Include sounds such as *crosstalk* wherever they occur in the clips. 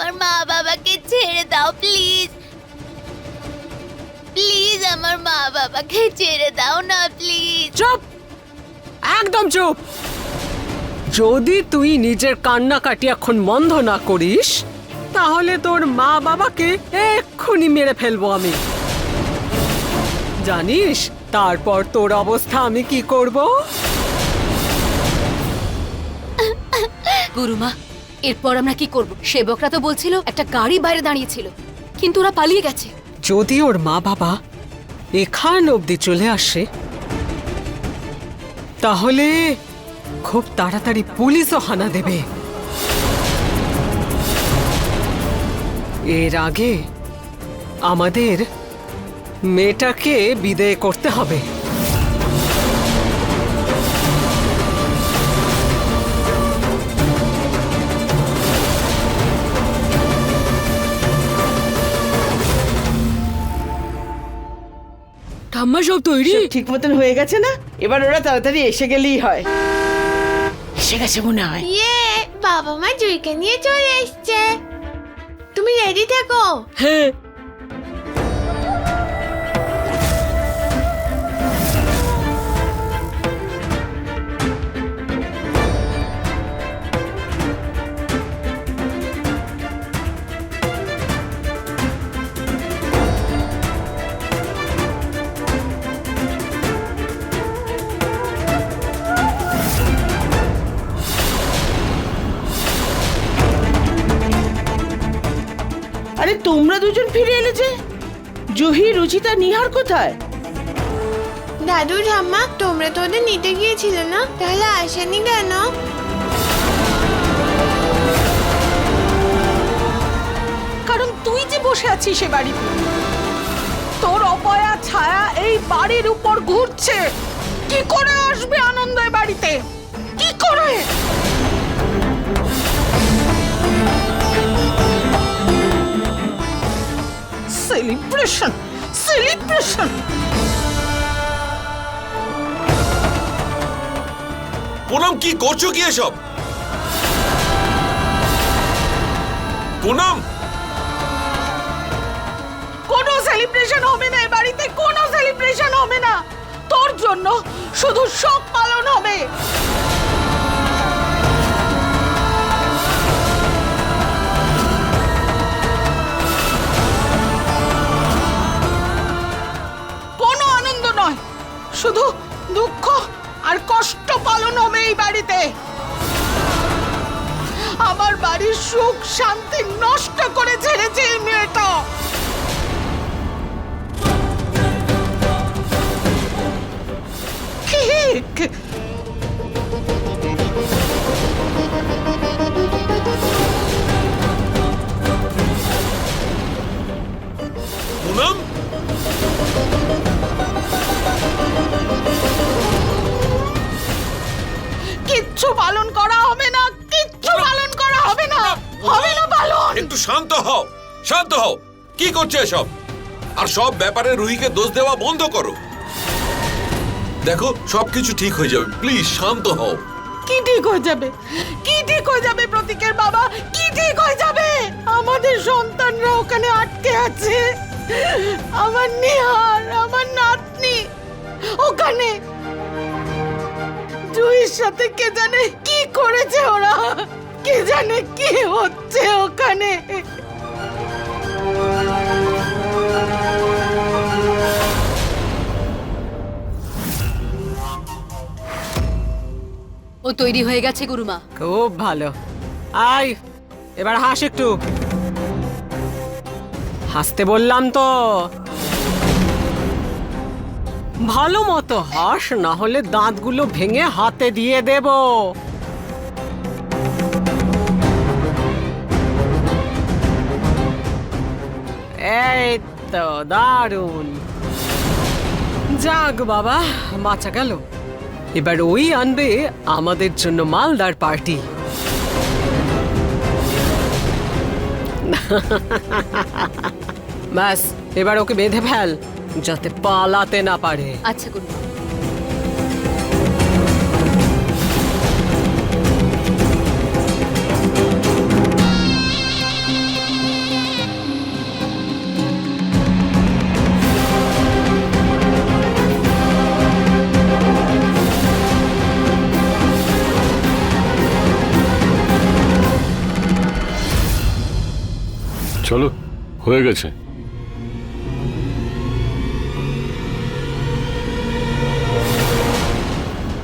আমার মা বাবাকে ছেড়ে দাও প্লিজ প্লিজ আমার মা বাবাকে ছেড়ে দাও না প্লিজ চুপ! একদম চুপ! যদি তুই নিজের কান্নাকাটি এখন বন্ধ না করিস তাহলে তোর মা বাবাকে এক্ষুনি মেরে ফেলব আমি। জানিস তারপর তোর অবস্থা আমি কি করব? গুরুমা এরপর আমরা কি করব? সেবকরা তো বলছিল, একটা গাড়ি বাইরে দাঁড়িয়েছিল, কিন্তু ওরা পালিয়ে গেছে। যদি ওর মা বাবা এখান অবধি চলে আসে, তাহলে খুব তাড়াতাড়ি পুলিশও হানা দেবে। এর আগে আমাদের মেয়েটাকে বিদায় করতে হবে। ঠাম্মা সব তৈরি? ঠিক মতন হয়ে গেছে না? এবার ওরা তাড়াতাড়ি এসে গেলেই হয়। এসে গেছে মনে হয়। ইয়ে বাবা মা জুইকে নিয়ে চলে এসছে। তুমি রেডি থাকো? হ্যাঁ। রুচিতা নিহার কোথায়? দাদু ঠাম্মা তোমরা তো ওদের নিতে গিয়েছিলে না? তাহলে আসেনি কেন? কারণ তুই যে বসে আছিস সে বাড়িতে তোর অপয়া ছায়া এই বাড়ির উপর ঘুরছে। কি করে আসবে আনন্দ বাড়িতে? কি করে? সেলিব্রেশন সেলিব্রেশন পুনম কি করছ কি এসব? পুনম! কোনো সেলিব্রেশন হবে না এ বাড়িতে কোনো সেলিব্রেশন হবে না। তোর জন্য শুধু শোক পালন হবে। কিচ্ছু পালন করা হবে না কিচ্ছু পালন করা হবে না। হবে না পালন। একটু শান্ত হও শান্ত হও। কি করছ এসব? আর সব ব্যাপারে রুহিকে দোষ দেওয়া বন্ধ করো। দেখো সবকিছু ঠিক হয়ে যাবে। প্লিজ শান্ত হও। কি ঠিক হয়ে যাবে? কি ঠিক হয়ে যাবে প্রতীকের বাবা? কি ঠিক হয়ে যাবে? আমাদের সন্তানরা ওখানে আটকে আছে। আমার নিহার আমার নাতনি ওখানে। জুইয়ের সাথে কে জানে কি করেছে ওরা? কে জানে কি হচ্ছে ওখানে? ও তৈরি হয়ে গেছে গুরুমা। খুব ভালো। আয় এবার হাস একটু। হাসতে বললাম তো। ভালো মতো হাস না হলে দাঁতগুলো ভেঙে হাতে দিয়ে দেব। এই তো দারুণ। যাক বাবা, বাঁচা গেল। এবার ওই আনবে আমাদের জন্য মালদার পার্টি। ব্যাস, এবার ওকে বেঁধে ফেল। যাতে পালাতে না পারে। আচ্ছা গুরুমা চলো হয়ে গেছে।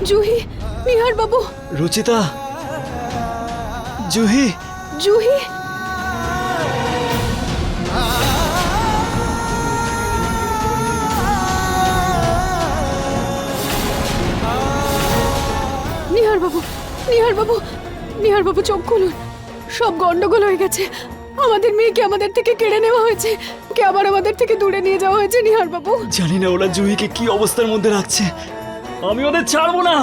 জুহি নিহার বাবু। রুচিতা জুহি। জুহি। নিহার বাবু নিহার বাবু নিহার বাবু চোখ খুলুন। সব গন্ডগোল হয়ে গেছে। আমাদের মেয়েকে আমাদের থেকে কেড়ে নেওয়া হয়েছে। কে আবার আমাদের থেকে দূরে নিয়ে যাওয়া হয়েছে নিহার বাবু। জানি না ওরা জুহিকে কি অবস্থার মধ্যে রাখছে। আমি ওদের ছাড়বো না।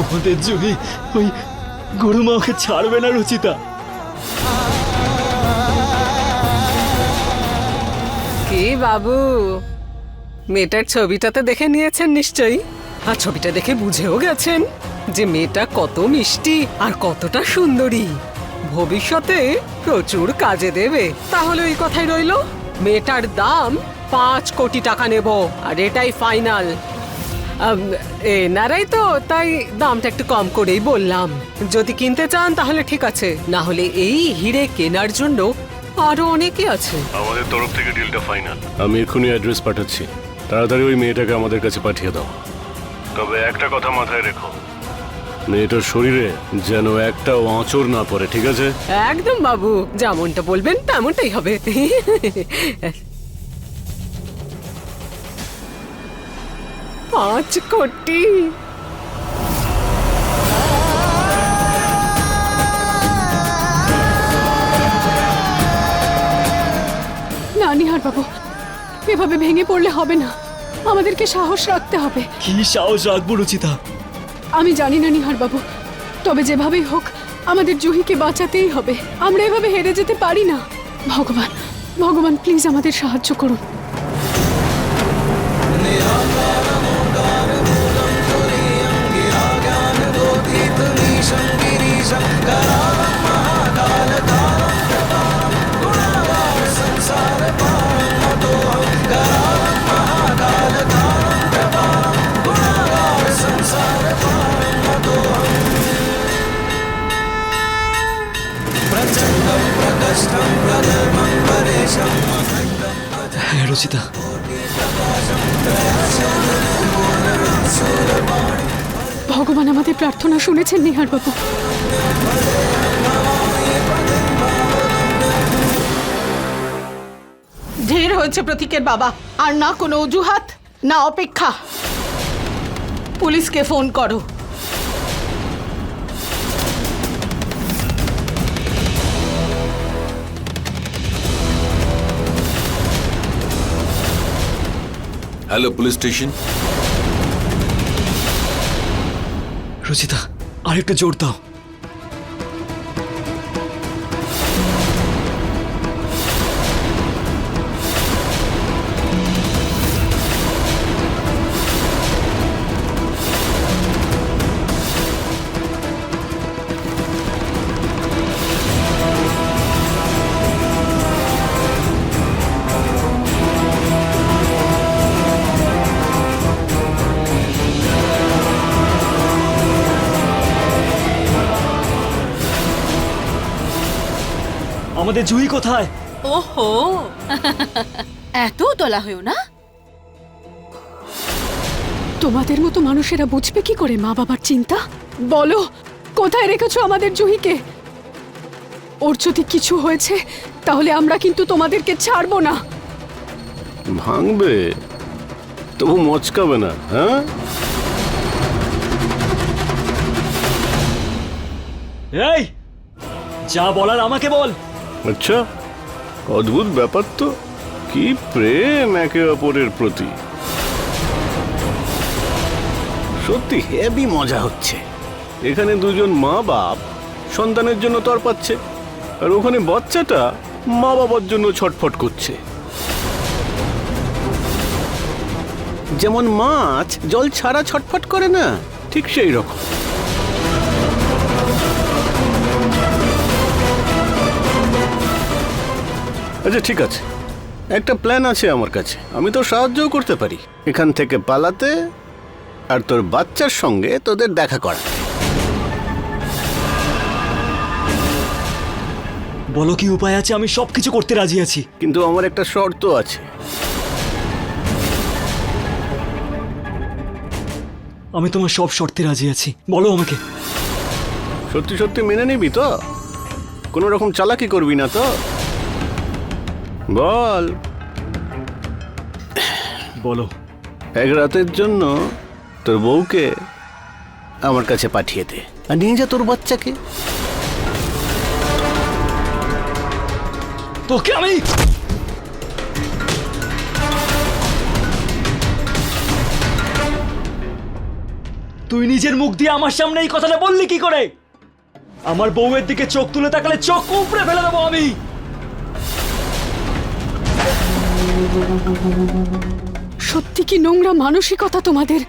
আমাদের জুহি ওই গরুমা ওকে ছাড়বে না, রুচিতা। কি বাবু? মেয়েটার ছবিটাতে দেখে নিয়েছেন নিশ্চয়ই? আর ছবিটা দেখে বুঝেও গেছেন যে মেয়েটা কত মিষ্টি আর কতটা সুন্দরী। ভবিষ্যতে প্রচুর কাজে দেবে। তাহলে ওই কথাই রইল মেয়েটার দাম পাঁচ কোটি টাকা নেব আর এটাই ফাইনাল। এনারাই তো তাই দামটা একটু কম করেই বললাম। যদি কিনতে চান তাহলে ঠিক আছে না হলে এই হিরে কেনার জন্য আরও অনেকে আছে। আমাদের তরফ থেকে ডিলটা ফাইনাল আমি এক্ষুনি অ্যাড্রেস পাঠাচ্ছি। তাড়াতাড়ি ওই মেয়েটাকে আমাদের কাছে পাঠিয়ে দাও। তবে একটা কথা মাথায় রেখো। মেয়েটার শরীরে যেন একটা আঁচড় না পড়ে ঠিক আছে? একদম বাবু যেমনটা বলবেন তেমনটাই হবে। পাঁচ কোটি। না নিহার বাবু এভাবে ভেঙে পড়লে হবে না। আমাদেরকে সাহস রাখতে হবে। কি সাহস রাখব রুচিতা? আমি জানি না, নিহার বাবু। তবে যেভাবেই হোক, আমাদের জুহিকে বাঁচাতেই হবে। আমরা এভাবে হেরে যেতে পারি না। ভগবান ভগবান, প্লিজ আমাদের সাহায্য করুন। হ্যাঁ রুচিতা। ভগবান আমাদের প্রার্থনা শুনেছেন নিহার বাবু ঢের হয়েছে প্রতীকের বাবা আর না কোনো অজুহাত না অপেক্ষা। পুলিশকে ফোন করো। হ্যালো পুলিশ স্টেশন রুচিতা আরেকটা জোর দাও আমাদের জুহি কোথায়? ওহো। এত তোলা হয়েও না? তোমাদের মতো মানুষেরা বুঝবে কি করে মা বাবার চিন্তা? বলো কোথায় রেখেছো আমাদের জুহিকে? ওর যদি কিছু হয়েছে তাহলে আমরা কিন্তু তোমাদেরকে ছাড়বো না। ভাঙবে? তবু মচকাবে না হ্যাঁ? এই যা বলার আমাকে বল। আচ্ছা অদ্ভুত ব্যাপার তো। কি প্রেম একে অপরের প্রতি। সত্যি হেভি মজা হচ্ছে। এখানে দুজন মা বাপ সন্তানের জন্য তর পাচ্ছে আর ওখানে বাচ্চাটা মা বাবার জন্য ছটফট করছে। যেমন মাছ জল ছাড়া ছটফট করে না। ঠিক সেই রকম। আচ্ছা ঠিক আছে। একটা প্ল্যান আছে আমার কাছে। আমি তো সাহায্যও করতে পারি। এখান থেকে পালাতে আর তোর বাচ্চার সঙ্গে তোদের দেখা করা। বলো কি উপায় আছে? আমি সব কিছু করতে রাজি আছি। কিন্তু আমার একটা শর্ত আছে। আমি তোমার সব শর্তে রাজি আছি। বলো আমাকে। সত্যি সত্যি মেনে নিবি তো? কোনো রকম চালাকি করবি না তো? বল। বলো। এক রাতের জন্য তোর বউকে আমার কাছে পাঠিয়ে দে আর নিয়ে যা তোর বাচ্চাকে। তোকে আমি তুই নিজের মুখ দিয়ে আমার সামনে এই কথাটা বললি কি করে? আমার বউয়ের দিকে চোখ তুলে তাকালে চোখ উপড়ে ফেলে দেবো আমি। সত্যি কি নোংরা মানসিকতা তোমাদের?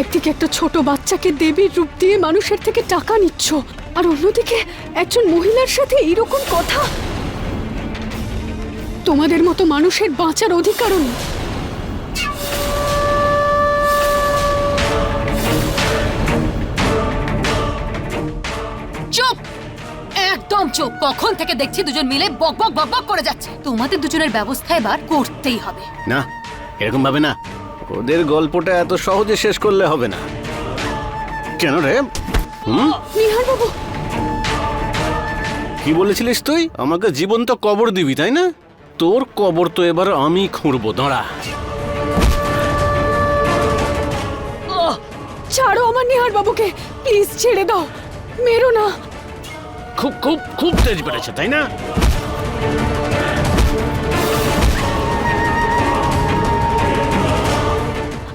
একদিকে একটা ছোট বাচ্চাকে দেবীর রূপ দিয়ে মানুষের থেকে টাকা নিচ্ছ, আর অন্যদিকে একজন মহিলার সাথে এইরকম কথা? তোমাদের মতো মানুষের বাঁচার অধিকারও নেই। একদম চুপ কখন থেকে দেখছি দুজন মিলে বক বক বক বক করে যাচ্ছে। তোমাদের দুজনের ব্যবস্থা এবার করতেই হবে। না এরকম ভাবে না। ওদের গল্পটা এত সহজে শেষ করলে হবে না। কেন রে? হুম? নিহার বাবু কি বলেছিলিস তুই? আমাকে জীবন্ত কবর দিবি তাই না? তোর কবর তো এবার আমি খুঁড়বো দাঁড়া। ছাড়ো আমার নিহার বাবুকে প্লিজ ছেড়ে দাও। মেরো না। খুব খুব খুব তেজ বেড়েছে তাই না?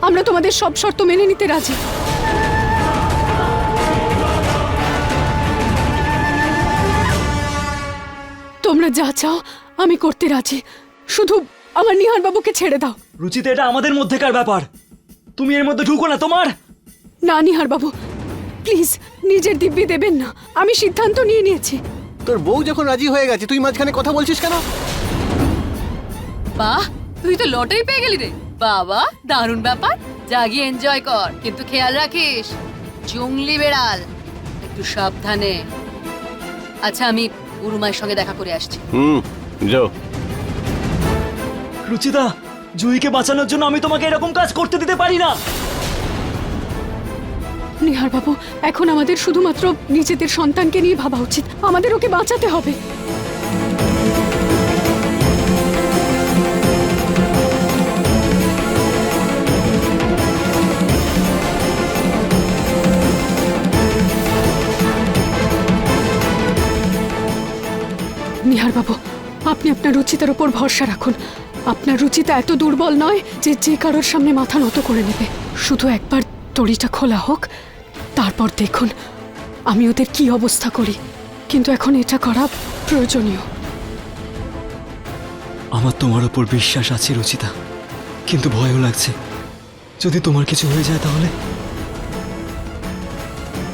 আমরা তোমাদের সব শর্ত মেনে নিতে রাজি। তোমরা যা চাও আমি করতে রাজি। শুধু আমার নিহার বাবুকে ছেড়ে দাও। রুচিতে এটা আমাদের মধ্যেকার ব্যাপার। তুমি এর মধ্যে ঢুকো না তোমার! না নিহার বাবু। প্লিজ নিজের দিব্যি দেবেন না। আমি সিদ্ধান্ত নিয়ে নিয়েছি। তোর বউ যখন রাজি হয়ে গেছে তুই মাঝখানে কথা বলছিস কেন? বাহ তুই তো লটারি পেয়ে গেলি রে। বাবা দারুণ ব্যাপার। জাগিয়ে এনজয় কর কিন্তু খেয়াল রাখিস জঙ্গলি বেড়াল একটু সাবধানে। আচ্ছা আমি গুরুমায়ের সঙ্গে দেখা করে আসছি। হুম যাও। রুচিতা জুইকে বাঁচানোর জন্য আমি তোমাকে এরকম কাজ করতে দিতে পারি না। নিহার বাবু, এখন আমাদের শুধুমাত্র নিজেদের সন্তানকে নিয়ে ভাবা উচিত। আমাদের ওকে বাঁচাতে হবে। নিহার বাবু, আপনি আপনার রুচিতার উপর ভরসা রাখুন। আপনার রুচিতা এত দুর্বল নয় যে যে কারোর সামনে মাথা নত করে নেবে। শুধু একবার দড়িটা খোলা হোক। তারপর দেখুন আমি ওদের কি অবস্থা করি। কিন্তু এখন এটা করা প্রয়োজনীয়। আমার তোমার উপর বিশ্বাস আছে রুচিতা। কিন্তু ভয়ও লাগছে। যদি তোমার কিছু হয়ে যায় তাহলে?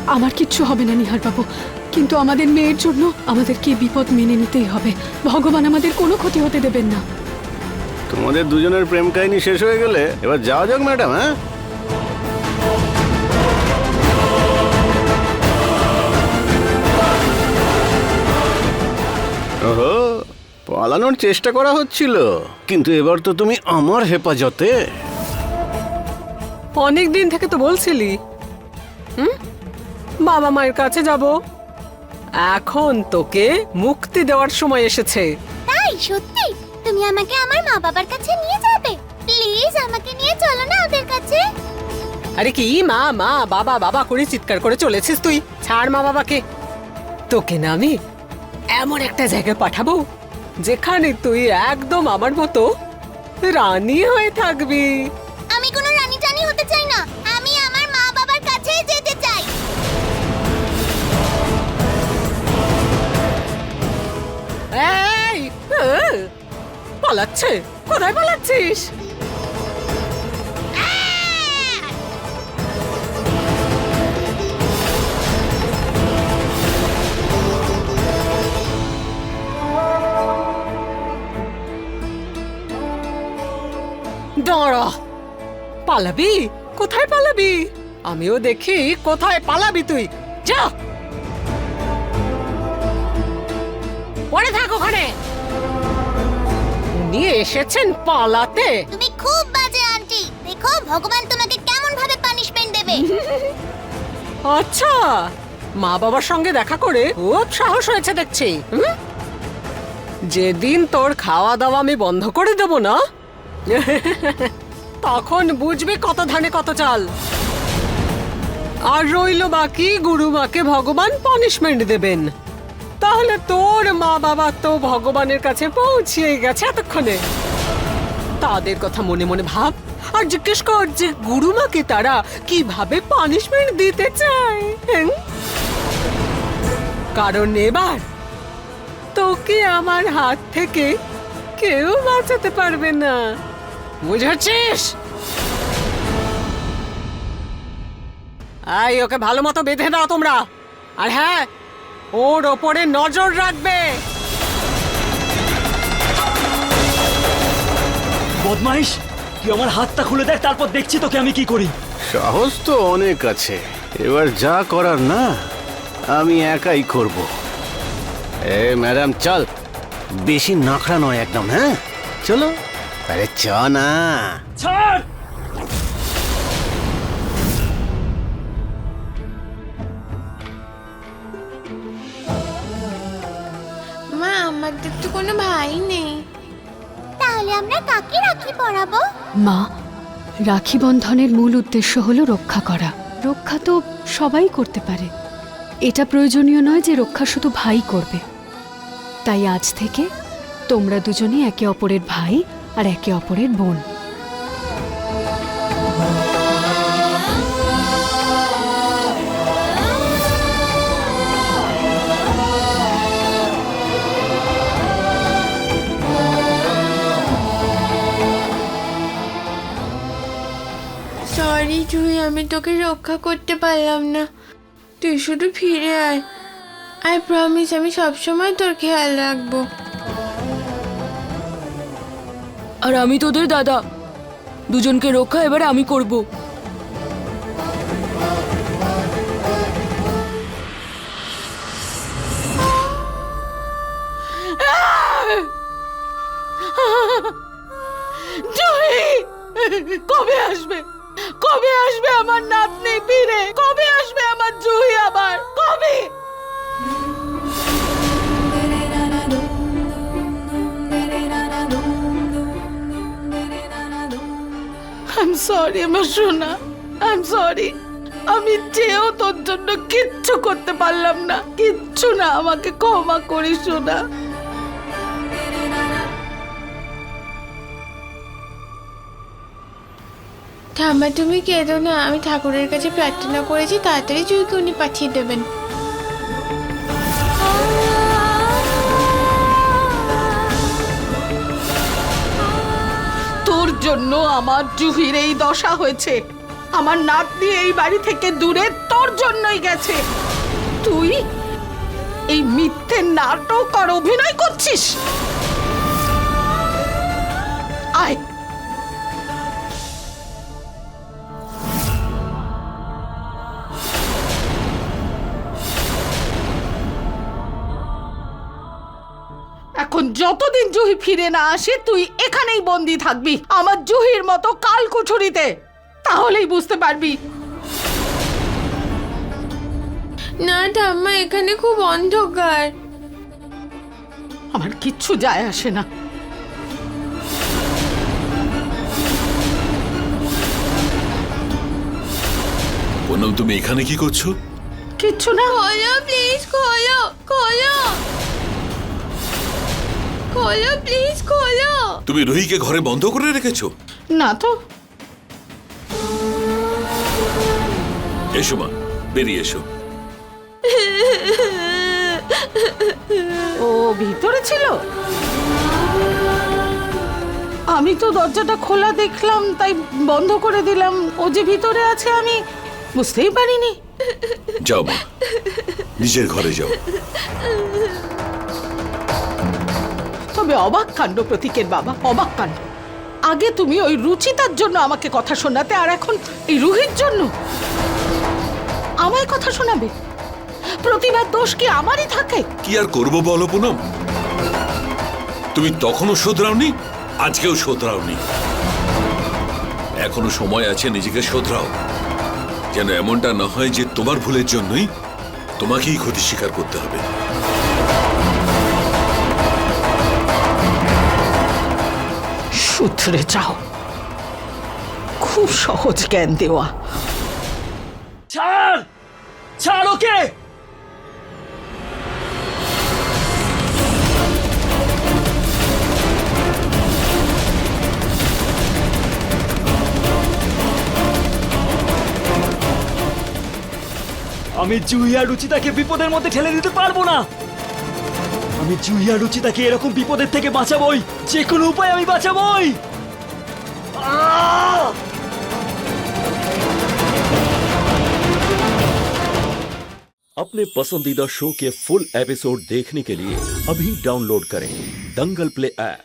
আমার কিচ্ছু হবে না নিহার বাবু কিন্তু আমাদের মেয়ের জন্য আমাদেরকে বিপদ মেনে নিতেই হবে। ভগবান আমাদের কোনো ক্ষতি হতে দেবেন না। তোমাদের দুজনের প্রেম কাহিনী শেষ হয়ে গেলে এবার যাওয়া যাক ম্যাডাম হ্যাঁ? ওহো পালানোর চেষ্টা করা হচ্ছিল। কিন্তু এবার তো তুমি আমার হেফাজতে। অনেক দিন থেকে তো বলছিলি। হুম? বাবা মায়ের কাছে যাব। এখন তোকে মুক্তি দেওয়ার সময় এসেছে। তাই সত্যি? তুমি আমাকে আমার মা বাবার কাছে নিয়ে যাবে। প্লিজ আমাকে নিয়ে চলো না ওদের কাছে। আরে কি? মা মা বাবা বাবা করে চিৎকার করে চলেছিস তুই। ছাড় মা বাবাকে। তোকে না আমি এমন একটা জায়গায় পাঠাবো যেখানে তুই একদম আমার মতো রানী হয়ে থাকবি। আমি কোনো রানী টানি হতে চাই না। আমি আমার মা বাবার কাছেই যেতে চাই। এই আহ, পালাচ্ছে। কোথায় পালাচ্ছিস? দাঁড়া। পালাবি? কোথায় পালাবি? আমিও দেখি কোথায় পালাবি তুই। যা। পড়ে থাক ওখানে। উনি এসেছেন পালাতে। তুমি খুব বাজে আন্টি। দেখো ভগবান তোমাকে কেমন ভাবে পানিশমেন্ট দেবে। *laughs* আচ্ছা। মা বাবার সঙ্গে দেখা করে খুব সাহস হয়েছে দেখছি? যেদিন তোর খাওয়া দাওয়া আমি বন্ধ করে দেব না *laughs* তখন বুঝবে কত ধানে কত চাল। আর রইল বাকি গুরুমাকে ভগবান পানিশমেন্ট দেবেন। তাহলে তোর মা বাবা তো ভগবানের কাছে পৌঁছে গেছে এতক্ষণে। তাদের কথা মনে মনে ভাব আর জিজ্ঞেস কর যে গুরুমাকে তারা কীভাবে পানিশমেন্ট দিতে চায় কারণ এবার তোকে আমার হাত থেকে কেউ বাঁচাতে পারবে না। বুঝেছিস? আই ওকে ভালো মতো বেঁধে দাও তোমরা। আর হ্যাঁ ওর ওপরে নজর রাখবে। বদমাইশ তুই আমার হাতটা খুলে দেখ তারপর দেখছি তোকে আমি কি করি। সাহস তো অনেক আছে। এবার যা করার না আমি একাই করব। এ ম্যাডাম চল। বেশি নাখড়া নয় একদম হ্যাঁ? চলো। আরে চ না। ছাড়! মা আমাদের তো কোনো ভাই নেই। তাহলে আমরা কাকে রাখি পরাবো মা রাখি বন্ধনের মূল উদ্দেশ্য হলো রক্ষা করা। রক্ষা তো সবাই করতে পারে। এটা প্রয়োজনীয় নয় যে রক্ষা শুধু ভাই করবে। তাই আজ থেকে তোমরা দুজনে একে অপরের ভাই আর একে অপরের বোন। সরি জুই আমি তোকে রক্ষা করতে পারলাম না। তুই শুধু ফিরে আয়। আই প্রমিস আমি সবসময় তোর খেয়াল রাখব। আর আমি তোদের দাদা। দুজনকে রক্ষা এবার আমি করব। কবে আসবে? কবে আসবে আমার নাতনি ফিরে কবে আসবে আমার জুহি আবার? কবে? আই এম সরি আমার সোনা আই এম সরি আমি চেয়েও তোর জন্য কিচ্ছু করতে পারলাম না। কিচ্ছু না, আমাকে ক্ষমা করিস, সোনা। ঠাম্মা তুমি কেঁদো না। আমি ঠাকুরের কাছে প্রার্থনা করেছি, তাড়াতাড়ি জুইকে উনি পাঠিয়ে দেবেন। জন্য আমার জুহির এই দশা হয়েছে। আমার নাতনি এই বাড়ি থেকে দূরে তোর জন্যই গেছে। তুই এই মিথ্যে নাটক আর অভিনয় করছিস? আয়। যতদিন জুহি ফিরে না আসে তুই এখানেই বন্দি থাকবি আমার জুহির মতো কাল কুঠুরিতে তাহলেই বুঝতে পারবি। না ঠাম্মা এখানে খুব অন্ধকার। আমার কিচ্ছু যায় আসে না। পুনম তুমি এখানে কি করছ? কিচ্ছু না। খোলো প্লিজ খোলো খোলো। খোলো প্লিজ খোলো। তুমি রুহিকে ঘরে বন্ধ করে রেখেছো? না তো। এসো মা বেরিয়ে এসো। ও ভিতরে ছিল? আমি তো দরজাটা খোলা দেখলাম তাই বন্ধ করে দিলাম। ও যে ভিতরে আছে আমি বুঝতেই পারিনি। যাও মা নিজের ঘরে যাও। তবে অবাক কাণ্ড, প্রতীকের বাবা, অবাক কাণ্ড। আগে তুমি ওই রুচিতার জন্য আমাকে কথা শোনাতে, আর এখন এই রুহির জন্য? আমায় কথা শোনাবে? প্রতিবার দোষ কি আমারই থাকে? কি আর করব বলো পুনম? তুমি তখনও শোধরাওনি, আজকেও শোধরাওনি। এখনও সময় আছে নিজেকে শোধরাও। যেন এমনটা না হয় যে তোমার ভুলের জন্যই তোমাকেই ক্ষতি স্বীকার করতে হবে। সূত্রে চাও খুব সহজ জ্ঞান দেওয়া। ছাড়! ছাড় ওকে! আমি জুইয়া রুচিতাকে বিপদের মধ্যে ঠেলে দিতে পারব না। আমি জুইয়া রুচিতাকে এরকম বিপদের থেকে বাঁচাবই যে কোনো উপায় আমি বাঁচাবই আহ! अपने पसंदीदा शो के फुल एपिसोड देखने के लिए अभी डाउनलोड करें दंगल प्ले ऐप